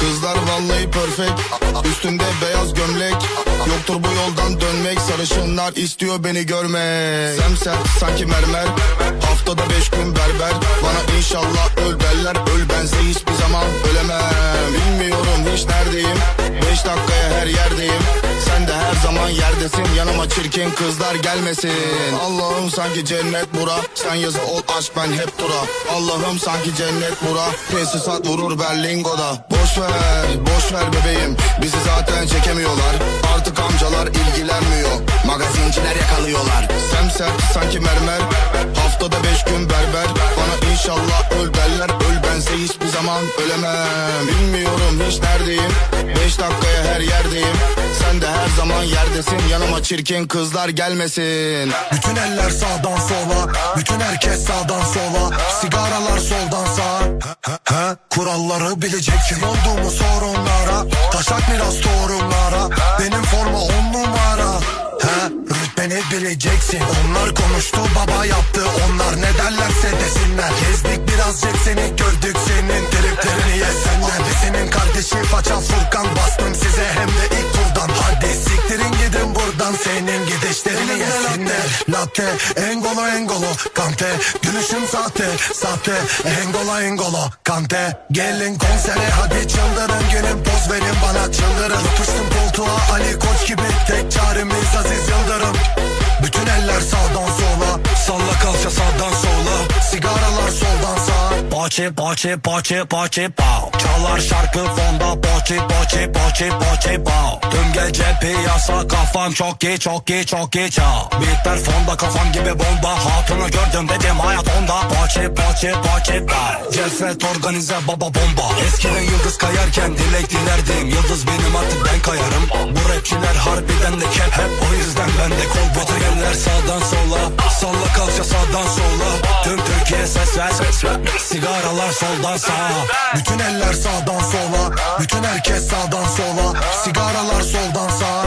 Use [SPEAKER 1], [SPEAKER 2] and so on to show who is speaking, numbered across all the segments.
[SPEAKER 1] Kızlar vallahi perfect. Üstümde beyaz gömlek. Yoktur bu yoldan dönmek. Sarışınlar istiyor beni görmek. Semser sanki mermer. Haftada beş gün berber. Bana inşallah öl derler. Öl bense hiçbir yerdesin Yanıma çirkin kızlar gelmesin. Allah'ım sanki cennet bura. Sen yazı ol aşk ben hep dura. Allah'ım sanki cennet bura. Tesisat vurur Berlingo'da. Boş ver, boş ver bebeğim. Bizi zaten çekemiyorlar. Artık amcalar ilgilenmiyor. Magazinciler yakalıyorlar. Semser sanki mermer. Haftada beş gün berber. Bana inşallah öl derler. Öl bense hiçbir zaman ölemem. Bilmiyorum hiç neredeyim yerdesin Yanıma çirkin kızlar gelmesin.
[SPEAKER 2] Bütün eller sağdan sola Bütün herkes sağdan sola. Sigaralar soldan sağa. He, Kuralları bilecek kim olduğumu sorunlara Taşak biraz torunlara Benim forma on numara. He, rütbeni bileceksin. Onlar konuştu baba yaptı. Onlar ne derlerse desinler. Gezdik birazcık seni gördük senin yesinler Latte, engolo engolo Kante, gülüşüm sahte Sahte, engolo engolo Kante, gelin konsere Hadi çıldırın. Günün poz verin bana çıldırın. Yapıştım koltuğa Ali Koç gibi Tek çaremiz Aziz Yıldırım. Bütün eller sağdan sola Salla kalça sağdan sola. Sigaralar soldan sağa. Bahçe bahçe bahçe bahçe pow Çalar şarkı fonda Bahçe bahçe bahçe bahçe pow Gece piyasa kafam çok iyi çok iyi çok iyi çal Beatler fonda kafam gibi bomba. Hatunu gördüm dedim hayat onda. Bahçe bahçe bahçe pow Celfet organize baba bomba. Eskiden yıldız kayarken dilek dilerdim. Yıldız benim artık ben kayarım. Bu rapçiler harbiden de kep. Hep o yüzden ben de kol Bütün eller sağdan sola Salla kalça sağdan sola. Tüm Türkiye ses ver ses ver. Sigaralar soldan sağa. Bütün eller sağdan sola. Bütün herkes sağdan sola. Sigaralar soldan sağa.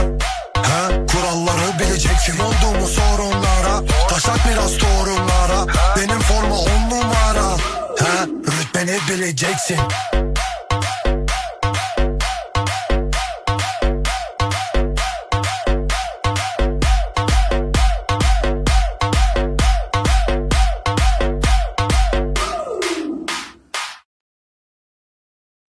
[SPEAKER 2] He, kuralları bilecek kim olduğumu sorunlara Taşak biraz torunlara. Benim forma on numara. He, rütbeni bileceksin